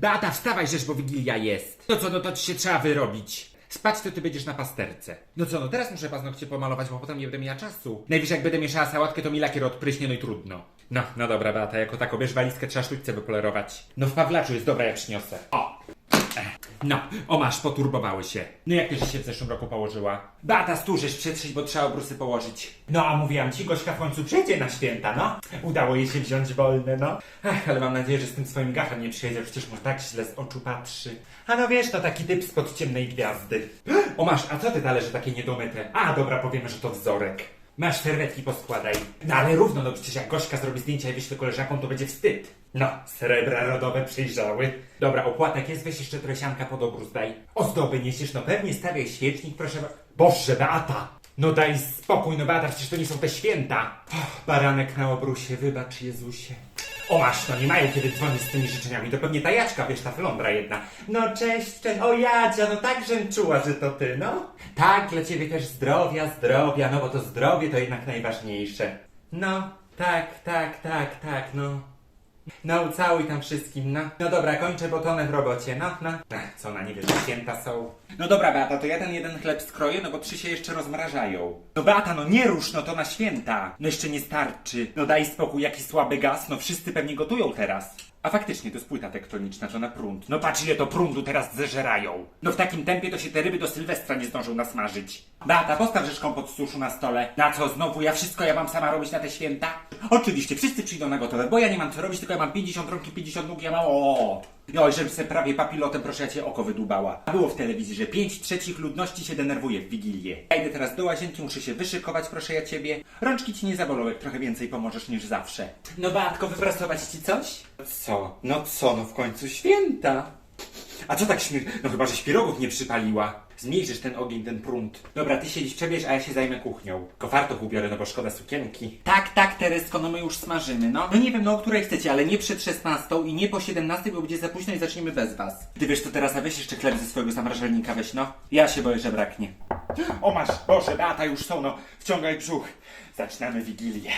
Beata, wstawaj, żeż, bo Wigilia jest. No co, no to ci się trzeba wyrobić. Spać to ty będziesz na pasterce. No co, no teraz muszę paznokcie pomalować, bo potem nie będę miała czasu. Najwyżej jak będę mieszała sałatkę, to mi lakier odpryśnie, no i trudno. No, no dobra, Beata, jako tako, bierz walizkę, trzeba sztućce wypolerować. No w Pawlaczu jest dobra, jak przyniosę. O! No, o masz, poturbowały się. No jak ty się w zeszłym roku położyła? Beata, stórzysz przetrzeć, bo trzeba obrusy położyć. No, a mówiłam ci, Gośka w końcu przyjdzie na święta, no. Udało jej się wziąć wolne, no. Ach, ale mam nadzieję, że z tym swoim gachem nie przyjedzie, przecież mu tak źle z oczu patrzy. A no wiesz, to taki typ spod ciemnej gwiazdy. O masz, a co te talerze takie niedomyte? A, dobra, powiemy, że to wzorek. Masz serwetki poskładaj. No ale równo, no przecież jak Gośka zrobi zdjęcia i wyśle koleżankom, to będzie wstyd. No, srebra rodowe przyjrzały. Dobra, opłatek jest, weź jeszcze trosianka pod obrus daj. Ozdoby niesiesz, no pewnie stawiaj świecznik, proszę Boże, Beata! No daj spokój, no Beata, przecież to nie są te święta. Och, baranek na obrusie, wybacz Jezusie. O masz, no nie mają kiedy dzwonić z tymi życzeniami, to pewnie ta Jaczka, wiesz, ta flądra jedna. No cześć, cześć, o Jadzia, no tak żem czuła, że to ty, no. Tak, dla ciebie też zdrowia, zdrowia, no bo to zdrowie to jednak najważniejsze. No, tak, tak, tak, tak, no. No, ucałuj tam wszystkim, no. No dobra, kończę, bo tonę w robocie, no, no. Ech, co ona nie święta są. No dobra, Beata, to ja ten jeden chleb skroję, no bo trzy się jeszcze rozmrażają. No Beata, no nie rusz, no to na święta. No jeszcze nie starczy. No daj spokój, jaki słaby gaz, no wszyscy pewnie gotują teraz. A faktycznie, to jest płyta tektoniczna, to na prąd. No patrz ile to prądu teraz zeżerają. No w takim tempie to się te ryby do Sylwestra nie zdążą nasmażyć. Beata, postaw rzeczką pod suszu na stole. Na co znowu? Ja wszystko ja mam sama robić na te święta? Oczywiście, wszyscy przyjdą na gotowe, bo ja nie mam co robić, tylko ja mam 50 rąk i 50 nóg, ja mam o. Oj, żebym se prawie papilotem, proszę ja cię oko wydłubała. A było w telewizji, że 5 trzecich ludności się denerwuje w Wigilię. Ja idę teraz do łazienki, muszę się wyszykować, proszę ja ciebie. Rączki ci nie zabolą, jak trochę więcej pomożesz niż zawsze. No Beatko, wypracować ci coś? Co? No co, no w końcu święta. A co tak śmier... No chyba, że śpirogów nie przypaliła. Zmniejszysz ten ogień, ten prąd. Dobra, ty siedzisz przebierz, a ja się zajmę kuchnią. Kofartuch ubiorę, no bo szkoda sukienki. Tak, tak, Teresko, no my już smażymy, no. No nie wiem, no o której chcecie, ale nie przed 16 i nie po 17, bo będzie za późno i zaczniemy bez was. Ty wiesz co teraz, a weź jeszcze chleb ze swojego zamrażalnika, weź no. Ja się boję, że braknie. O masz, Boże, Beata już są, no. Wciągaj brzuch. Zaczynamy Wigilię.